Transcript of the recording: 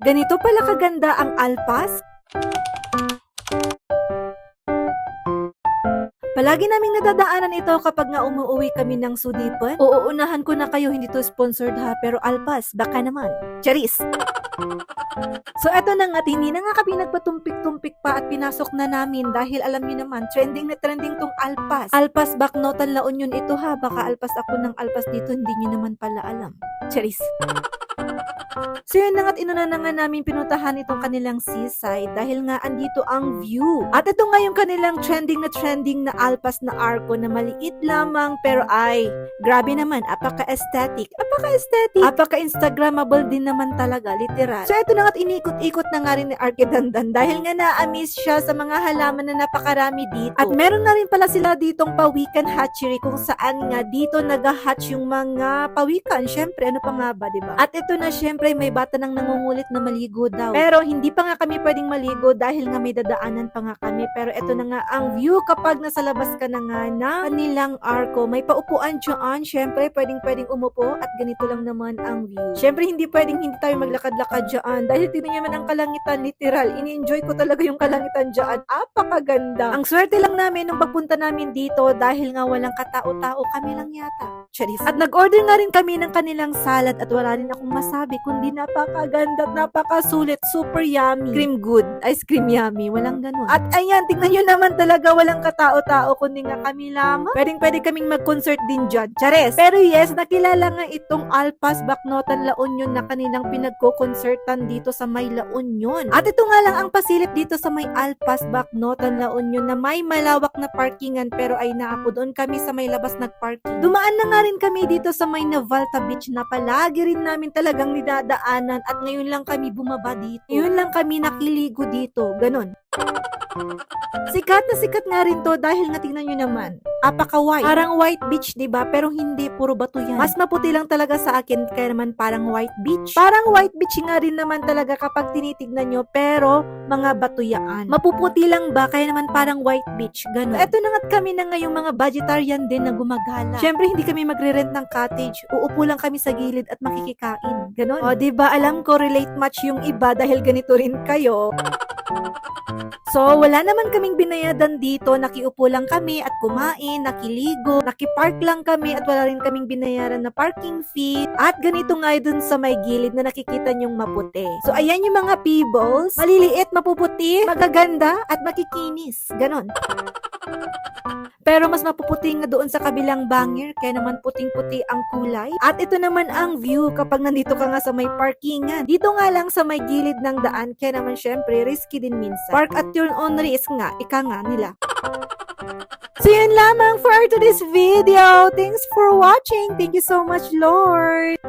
Ganito pala kaganda ang alpas? Palagi naming nadadaanan ito kapag nga umuwi kami ng sudipan. Uuunahan ko na kayo, hindi to sponsored ha, pero alpas, baka naman. Charis! So eto na nga, hindi na nga kami nagpatumpik-tumpik pa at pinasok na namin dahil alam niyo naman, trending na trending tong alpas. Alpas baknotan la union ito ha, baka alpas ako ng alpas dito, hindi niyo naman pala alam. Charis! So yun na nga't inuna na nga namin pinuntahan itong kanilang seaside dahil nga andito ang view. At ito nga yung kanilang trending na trending na alpas na arko na maliit lamang pero ay grabe naman, apaka-aesthetic, apaka-aesthetic, apaka-instagrammable din naman talaga, literal. So ito na nga't inikot-ikot na nga rin ni Arkedandan dahil nga na-amaze siya sa mga halaman na napakarami dito. At meron na rin pala sila ditong pawikan hatchery kung saan nga dito nag-hatch yung mga pawikan. Syempre, ano pa nga ba, di ba? At ito na syempre may bata nang nangungulit na maligo daw. Pero hindi pa nga kami pwedeng maligo dahil nga may dadaanan pa nga kami. Pero ito na nga ang view kapag nasa labas ka na nga na kanilang arko. May paupuan dyan. Syempre, pwedeng pwedeng umupo at ganito lang naman ang view. Syempre, hindi pwedeng hindi tayo maglakad-lakad dyan dahil tingnan nyo naman ang kalangitan literal. Ini-enjoy ko talaga yung kalangitan dyan. Apakaganda. Ang swerte lang namin nung pagpunta namin dito dahil nga walang katao-tao kami lang yata. Charis. At nag-order nga rin kami ng kanilang salad at wala rin akong masabi kundi napakaganda at napakasulit. Super yummy. Cream good. Ice cream yummy. Walang ganun. At ayan, tingnan nyo naman talaga walang katao-tao kundi nga kami lamang. Pwedeng pwede kaming mag-concert din dyan. Charis. Pero yes, nakilala nga itong Alpas Baknotan La Union na kanilang pinagko-concertan dito sa may La Union. At ito nga lang ang pasilip dito sa may Alpas Baknotan La Union na may malawak na parkingan pero ay naapo doon kami sa may labas nagparking. Dumaan na nga rin kami dito sa may Navalta Beach na palagi rin namin talagang nidadaanan at ngayon lang kami bumaba dito. Ngayon lang kami nakiligo dito. Ganon. Sikat na sikat nga rin to dahil nga tingnan nyo naman. Apaka white. Parang white beach, 'di ba? Pero hindi puro bato yan. Mas maputi lang talaga sa akin kaya naman parang white beach. Parang white beach nga rin naman talaga kapag tinitignan nyo pero mga bato yan. Mapuputi lang ba kaya naman parang white beach. Ganun. Eto na nga't kami na nga yung mga vegetarian din na gumagala. Syempre hindi kami magre-rent ng cottage. Uupo lang kami sa gilid at makikikain. Ganon. O, 'di ba? Alam ko relate much yung iba dahil ganito rin kayo. So, wala naman kaming binayadan dito. Nakiupo lang kami at kumain, nakiligo, nakipark lang kami at wala rin kaming binayaran na parking fee. At ganito nga dun sa may gilid na nakikita nyong maputi. So, ayan yung mga pebbles. Maliliit, mapuputi, magaganda, at makikinis. Ganon. Pero mas mapuputi nga doon sa kabilang bangir, kaya naman puting-puti ang kulay. At ito naman ang view kapag nandito ka nga sa may parkingan. Dito nga lang sa may gilid ng daan, kaya naman syempre risky din minsan. Park at turn on risk nga, ika nga nila. So yun lamang for today's video. Thanks for watching. Thank you so much, Lord.